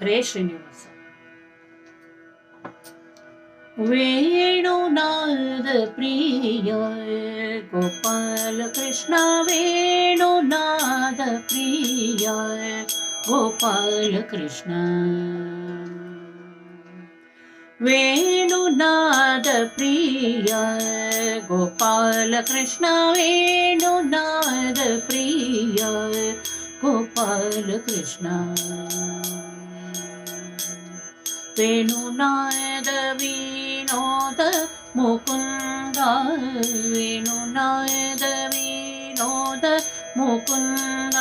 ശ്രീനിവാസ വേണുനാഥ പ്രിയ ഗോപാല കൃഷ്ണ വേണുനാഥ പ്രിയ ഗോപാല കൃഷ്ണ വേണുനാഥ പ്രിയ ഗോപാല കൃഷ്ണ വേണുനാഥ പ്രിയ ഗോപാല കൃഷ്ണ വേണുനായത വിനോദ മുകുന്ദ വേണുനായത വിനോദ മുകുന്ദ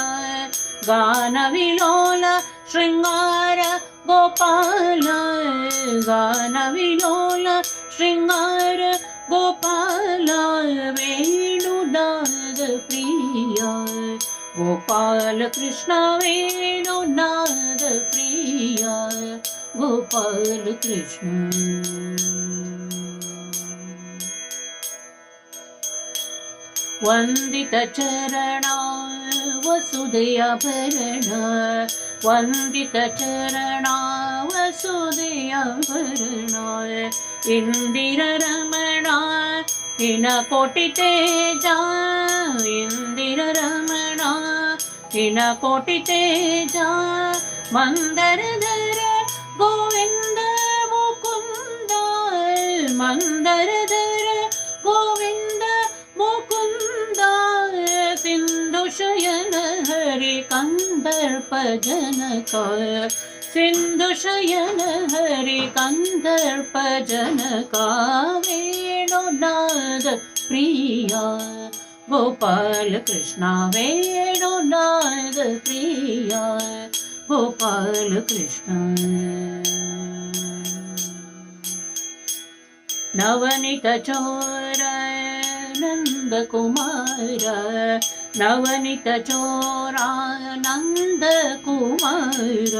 ഗാനവിലോല ശൃംഗാര ഗോപാല ഗാനവിലോല ശൃംഗാര ഗോപാല വേണുനാദ പ്രിയ ഗോപാലകൃഷ്ണ വേണുനാദ പ്രിയ गोपाल कृष्ण वन्दितचरण वसुदयाभरण वन्दितचरणा वसुदयाभरणाय इन्दिररमणा हिनकोटितेजा इन्दिररमणा हिनकोटितेजा मन्दरधर गोविन्द मुकुन्द मन्दरधर गोविन्द मुकुन्द सिन्धुशयन हरि कन्दर्पजनक सिन्धुशयन हरि कन्दर्पजनका वेणुनाद प्रिया गोपाल वेणुनाद प्रिया ഗോപാല കൃഷ്ണ നവനിത ചോര നന്ദകുമാര. നവനിത ചോരാനന്ദ കുമാര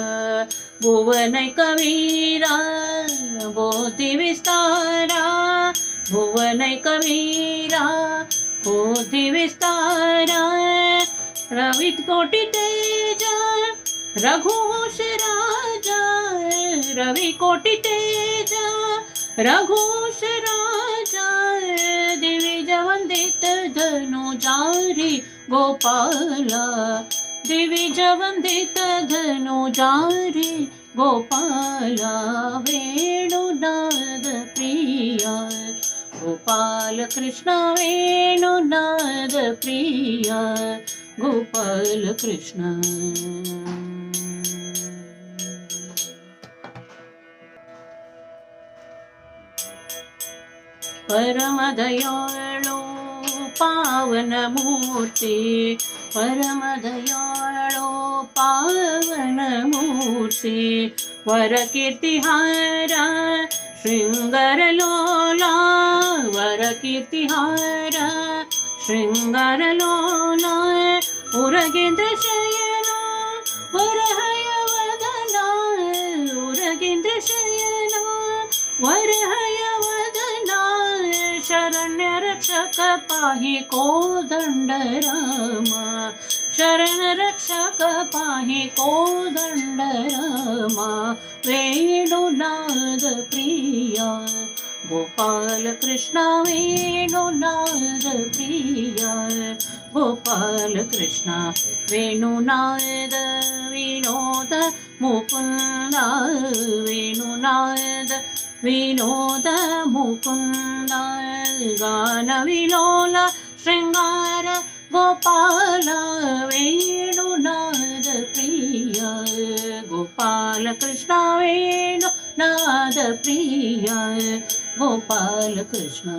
ഭുവന കവീര ബോധി വിസ്താര. ഭുവന കവീര ബോധി വിസ്താര. പ്രവിത് കോട്ടി തേജ रघुवंश राजा रविोटितेजा रघुवंश राजा दिवी जवन्दत धनु गोपाला। दिवी जवधित धनु गोपाला। वेणुनाद प्रिया गोपाल कृष्ण वेणु प्रिया। गोपाल कृष्ण। पावन पावनमूर्ति परमदयो पावनमूर्ति वरकीर्तिहार शृङ्गरलोला वरकीर्तिहार शृङ्गरलोला। உலகின்ற சயனா வரஹய வதனா உலகின்ற சயனா வரஹய வதனா சரண்ய ரட்சக பாஹி கோதண்ட ராமா ശരണ രക്ഷക പാഹി കോദണ്ഡ രാമ വേണുനാഥ പ്രിയ ഗോപാലകൃഷ്ണ വേണുനാഥ പ്രിയ ഗോപാലകൃഷ്ണ വേണുനായത വിനോദ മുകുന്ദ വേണുനായത വിനോദ മുകുന്ദ ഗാന വിലോല ശൃംഗാര ഗോപാല വേണുനാഥ പ്രിയ ഗോപാലകൃഷ്ണ വേണു നാദ പ്രിയ ഗോപാലകൃഷ്ണ